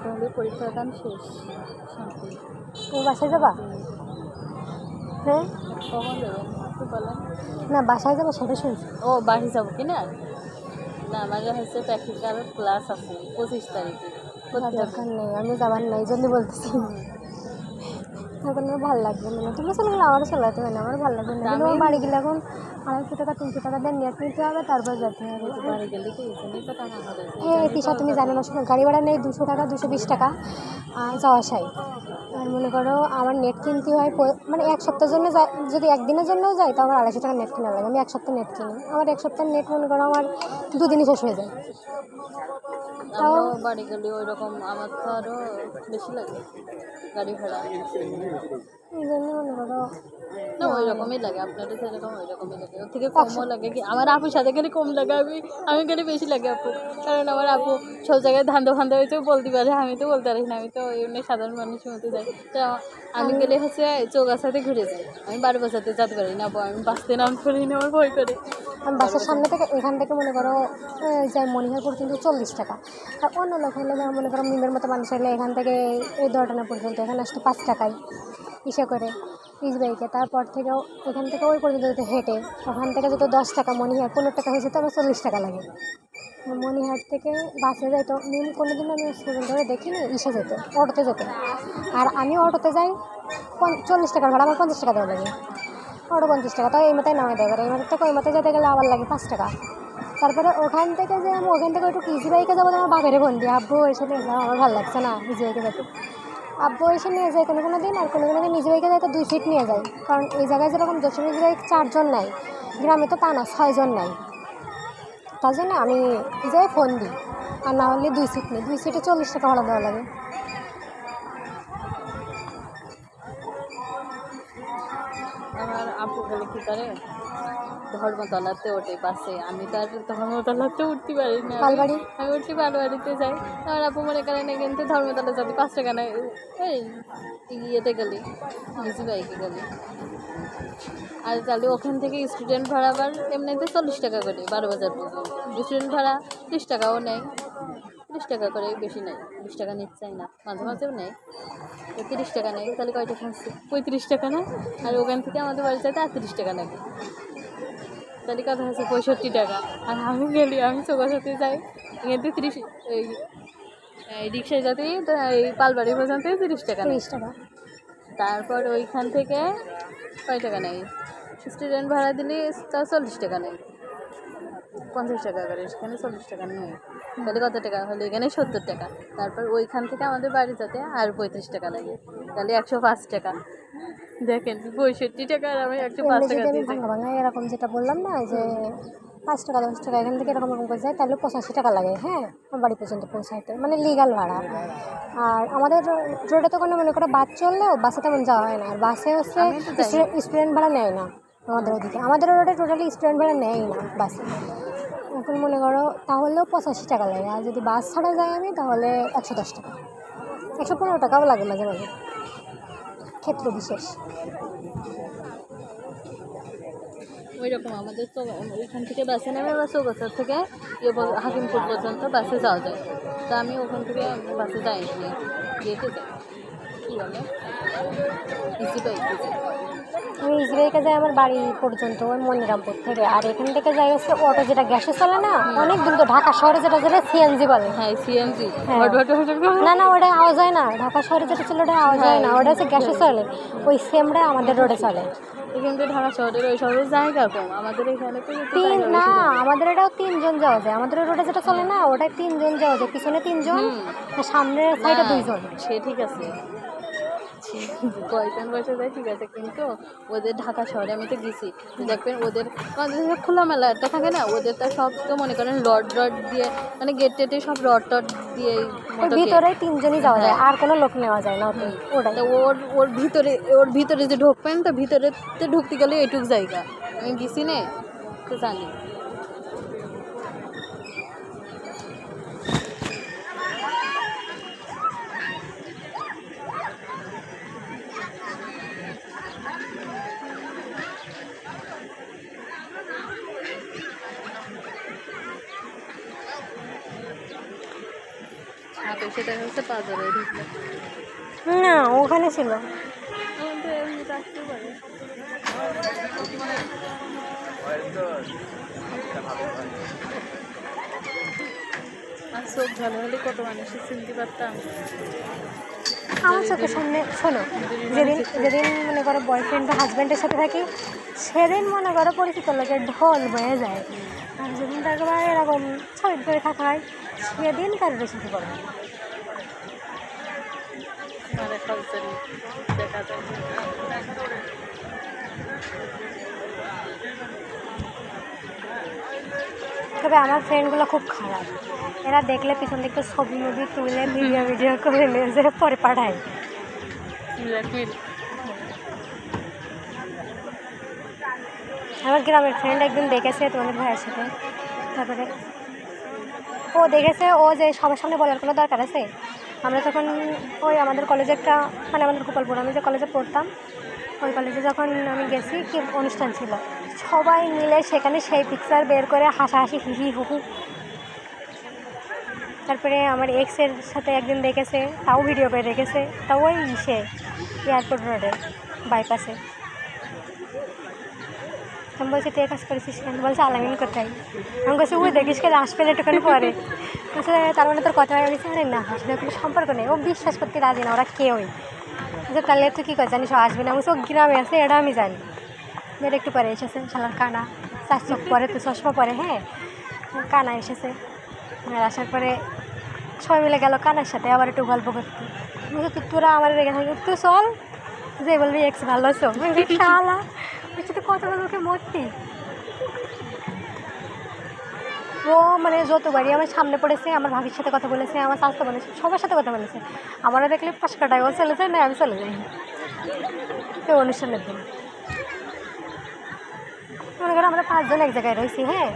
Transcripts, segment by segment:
তাহলে পরীক্ষার গান শেষ। তুমি বাসায় যাবা? হ্যাঁ কখন যাবেন একটু বলেন না বাসায় যাব সেটা শুনছি ও বাড়ি যাব কি না? না আমাদের হচ্ছে প্র্যাকটিক্যাল ক্লাস আছে পঁচিশ তারিখে। দরকার নেই আমি যাবার নাই জন্য বলতেছি। এখন আমার ভালো লাগবে না। তোমরা চলে গেলে আমারও চলে যেতে হয় না আমার ভালো লাগবে না। বাড়ি গেলে এখন আড়াইশো টাকা তিনশো টাকা দিয়ে নেট নিতে হবে তারপর যেতে হবে হ্যাঁ বাড়ি গেলে কি এখানেই তো টাকা খরচ এই তিশা তুমি জানো না শোনো গাড়ি ভাড়া নেই দুশো টাকা দুশো বিশ টাকা যাওয়া আসাই আর মনে করো আমার নেট কিনতে হয় মানে এক সপ্তাহের জন্য যদি একদিনের জন্যও যাই তো আমার আড়াইশো টাকা নেট কেনা লাগে আমি এক সপ্তাহ নেট কিনি। আমার এক সপ্তাহ নেট মনে করো আমার দুদিনই শেষ হয়ে যায়। আমরাও বাড়ি গেলে ওই রকম আমার তো আরও বেশি লাগে গাড়ি ভাড়া। এই জন্য মনে করো না ওই রকমই লাগে আপনারও সেরকম ওই রকমই লাগে। ওর থেকে কমও লাগে কি আমার আপুর সাথে গেলে কম লাগে আমি আমি গেলে বেশি লাগে আপু। কারণ আমার আপু সব জায়গায় ধান্দা ফান্দা হয়েছে বলতে পারে আমি তো বলতে পারি না আমি তো এমনি সাধারণ মানুষের মতো যাই। তো আমি গেলে হচ্ছে চৌগাছাতে ঘুরে যাই। আমি বারো বাজাতে যেতে পারি না আমি বাঁচতে নাম করি না আমার ভয় করে। বাসের সামনে থেকে এখান থেকে মনে করো যাই মনিহার পর্যন্ত চল্লিশ টাকা। আর অন্য লোক হলে মনে করো মিমের মতো মানুষ হলে এখান থেকে এই দরটানা পর্যন্ত এখানে আসতো পাঁচ টাকায় ইসে করে পিস বাইকে তারপর থেকেও এখান থেকে ওই পর্যন্ত যেতে হেঁটে ওখান থেকে যত দশ টাকা মনিহার পনেরো টাকা হয়েছে তো আমার চল্লিশ টাকা লাগে। আর মনিহাট থেকে বাসে যাইতো, মিম কোনো দিন আমি স্টুডেন্ট ধরে দেখিনি, ইসে যেত, অটোতে যেত। আর আমি অটোতে যাই চল্লিশ টাকার ভাড়া, আমার পঞ্চাশ টাকা দেওয়া লাগে। ওটা পঞ্চাশ টাকা, তাও এই মাথায় নামাই দেয় এই মাথার থেকে ওই মাথায় যেতে গেলে আবার লাগে পাঁচ টাকা। তারপরে ওখান থেকে যে আমি ওখান থেকে একটু ইজি বাইকে যাব তো আমার বাপের বোন দিয়ে, আব্বু, এসে নিয়ে যাও, আমার ভালো লাগছে না ইজি বাইকে যেতে আব্বু এসে নিয়ে যায় কোনো কোনো দিন, আর কোনো কোনো দিন ইজি বাইকে যায় তো দুই সিট নিয়ে যায়। কারণ এই জায়গায় যেরকম যশোর ইজি বাইক চারজন নাই, গ্রামে তো তা না, ছয়জন নাই। তার জন্য আমি যাই ফোন দিই, আর না হলে দুই সিট নিই। দুই সিটে চল্লিশ টাকা ভাড়া দেওয়া লাগে। আপু বলে কী করে ধর্মতলাতে ওঠে বাসে। আমি তো আর ধর্মতলাতে উঠতে পারি না। আমি- পালবাড়ি আমি উঠছি বালবাড়িতে যাই। আমার আপু মনে করেন না কিন্তু ধর্মতলা যাতে পাঁচ টাকা নেয় এই ইয়েতে গেলি ইজি বাইকে গেলি। আর তাহলে ওখান থেকে স্টুডেন্ট ভাড়া আবার এমনিতে চল্লিশ টাকা করে বারো বাজার পর্যন্ত। স্টুডেন্ট ভাড়া ত্রিশ টাকাও নেয়। ত্রিশ টাকা করে বেশি নেয় বিশ টাকা নিচ্ছেই না। মাঝে মাঝেও নেয় তো তিরিশ টাকা নেয় তাহলে কয় টাকা পঁয়ত্রিশ টাকা না? আর ওখান থেকে আমাদের বাড়ি যাতে আটত্রিশ টাকা লাগে। তাহলে কথা হচ্ছে পঁয়ষট্টি টাকা। আর আমি গেলি আমি চৌকাশাতে যাই। এখান থেকে তিরিশ এই রিক্সায় যাতে তো এই পালবাড়ি পর্যন্ত তিরিশ টাকা নেয় তিরিশ টাকা। তারপর ওইখান থেকে কয় টাকা নেয় স্টুডেন্ট ভাড়া দিলে তাও চল্লিশ টাকা নেয় পঞ্চাশ টাকা করে সেখানে চল্লিশ টাকা নেয় তাহলে কত টাকা হলো এখানে? সত্তর টাকা। তারপর ওইখান থেকে আমাদের বাড়ি যেতে আর পঁয়ত্রিশ টাকা লাগে। তাহলে একশো পাঁচ টাকা। দেখেন পঁয়ষট্টি টাকা আর আমি একশো পাঁচ টাকা ভাঙা এরকম যেটা বললাম না যে পাঁচ টাকা দশ টাকা এখান থেকে এরকম এরকম করে যায় তাহলে পঁচাশি টাকা লাগে হ্যাঁ? আমার বাড়ি পর্যন্ত পৌঁছাইতে। মানে লিগাল ভাড়া। আর আমাদের রোডে তো কোনো মনে করো বাস চললেও বাসে তেমন যাওয়া হয় না। আর বাসে হচ্ছে। স্টুডেন্ট ভাড়া নেয় না আমাদের ওদিকে। আমাদের রোডে টোটালি স্টুডেন্ট ভাড়া নেয় না বাসে। এখন মনে করো, তাহলেও পঁচাশি টাকা লাগে। আর যদি বাস ছাড়া যাই আমি, তাহলে একশো দশ টাকা। একশো পনেরো টাকাও লাগে মাঝে মাঝে। ক্ষেত্র বিশেষ। ওই রকম আমাদের তো ওইখান থেকে বাসে নেমে বা চৌগাছার থেকে ইয়ে হাকিমপুর পর্যন্ত বাসে যাওয়া যায়। তা আমি ওখান থেকে বাসে যাই যেতে যাই কী বলে ইজি বাইকে আমি ইজরাইলকে যাই আমার বাড়ি পর্যন্ত ওই মনিরামপুর থেকে। আর এখান থেকে যাই হচ্ছে অটো যেটা গ্যাসে চলে না অনেক দূর তো ঢাকা শহরে যেটা যেটা সিএনজি বলে। হ্যাঁ সিএনজি হ্যাঁ। না না ওটা আওয়াজ হয় না। ঢাকা শহরে যেটা চলে ওটা আওয়াজ হয় না। ওটা হচ্ছে গ্যাসে চলে। ওই সেমটা আমাদের রোডে চলে। এখান থেকে ঢাকা শহরের ওই শহরের জায়গা কম। আমাদের এখানে তিন না আমাদের এটাও তিনজন যাওয়া যায়। আমাদের রোডে যেটা চলে না ওটাই তিনজন যাওয়া যায়। পিছনে তিনজন আর সামনের সাইডে দুইজন। সে ঠিক আছে। কয়জন বসে যায় ঠিক আছে কিন্তু ওদের ঢাকা শহরে আমি তো গেছি। দেখবেন ওদের যে খোলামেলা একটা থাকে না ওদের তো সব তো মনে করেন রড রড দিয়ে মানে গেট টেটে সব রড টড দিয়ে ভিতরে তিনজনই যাওয়া যায় হ্যাঁ। আর কোনো লোক নেওয়া যায় না ওটাই। ওর ওর ভিতরে ওর ভিতরে যে ঢুকবেন তো ভিতরে তো ঢুকতে গেলে এটুক জায়গা। আমি গেছি নে তো জানি। সেটা হচ্ছে ঢুকলো না ওখানে ছিল। আর চোখ ভালো হলে কত মানুষের চিনতে পারতাম। আমার চোখের সামনে, শোনো, যেদিন যেদিন মনে করো বয়ফ্রেন্ড বা হাজব্যান্ডের সাথে থাকি, সেদিন মনে করো পরিচিত লোকের ঢোল বয়ে যায়। আর যেদিন তারপর এরকম ছবি ধরে থাকা হয়, সেদিন কারোর সাথে করো দেখা যায়। তবে আমার ফ্রেন্ডগুলো খুব খারাপ। এরা দেখলে পিছন দিকে ছবি মুভি তুলে ভিডিও ভিডিও করে নিয়ে পরে পাঠায়। আমার গ্রামের ফ্রেন্ড একদিন দেখেছে তোমাদের ভাইয়ের সাথে। তারপরে ও দেখেছে, ও যে সবার সামনে বলার কোনো দরকার আছে? আমরা যখন ওই আমাদের কলেজে একটা মানে আমাদের গোপালপুর, আমি যে কলেজে পড়তাম, ওই কলেজে যখন আমি গেছি, কি অনুষ্ঠান ছিল? সবাই মিলে সেখানে সেই পিকচার বের করে হাসাহাসি হিহি হুহু তারপরে আমার এক্সের সাথে একদিন দেখেছে তাও ভিডিও করে রেখেছে তাও ওই ইসে এয়ারপোর্ট রোডে বাইপাসে আমি বলছি তুই কাজ করেছিস কেন? বলছে আলামিন কোথায়? আমি বলছি ওই দেখিস কেন আসবে না একটুখানি পরে। বলছে তার মানে তোর কথা আমি আরে না আসলে কোনো সম্পর্ক নেই। ও বিশ্বাস করতে রাজি না ওরা কেউই। যে তাহলে তুই কী করে জানিস আসবে না? আমি বলছি, ও গ্রামে আছে এটা আমি জানি। মেয়ের একটু পরে এসেছে, শালার কানা। চার চোখ পরে তো, চশমা পরে হ্যাঁ? কানা এসেছে। আর আসার পরে সবাই মিলে গেল কানার সাথে, আবার একটু গল্প করতে। তুই তোরা আমার রেখে থাকি তুই চল। যে বলবি এক্স ভালো আছো? শালা বলছি তুই কত বলব মরতি। ও মানে যতবারই আমার সামনে পড়েছে, আমার ভাবির সাথে কথা বলেছে, আমার স্বাস্থ্য বলেছে, সবার সাথে কথা বলেছে। আমারও দেখলে পাঁচ কাটায়, ও চলে যায় না, আমি চলে যাই। তো অনুষ্ঠানের দিন। মনে করো আমরা পাঁচজন এক জায়গায় রয়েছি হ্যাঁ?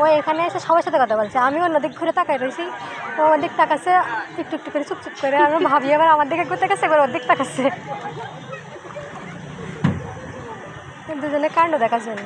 ও এখানে এসে সবার সাথে কথা বলছে। আমি অন্যদিক ঘুরে তাকায় রয়েছি। ওর দিক তাকাচ্ছে, একটু একটু করে, চুপচুপ চুপ করে। আমি ভাবি আবার আমার দিকে ঘুরতে গেছে, এবার ওর দিক তাকাচ্ছে। দুজনে কাণ্ড দেখার জন্য।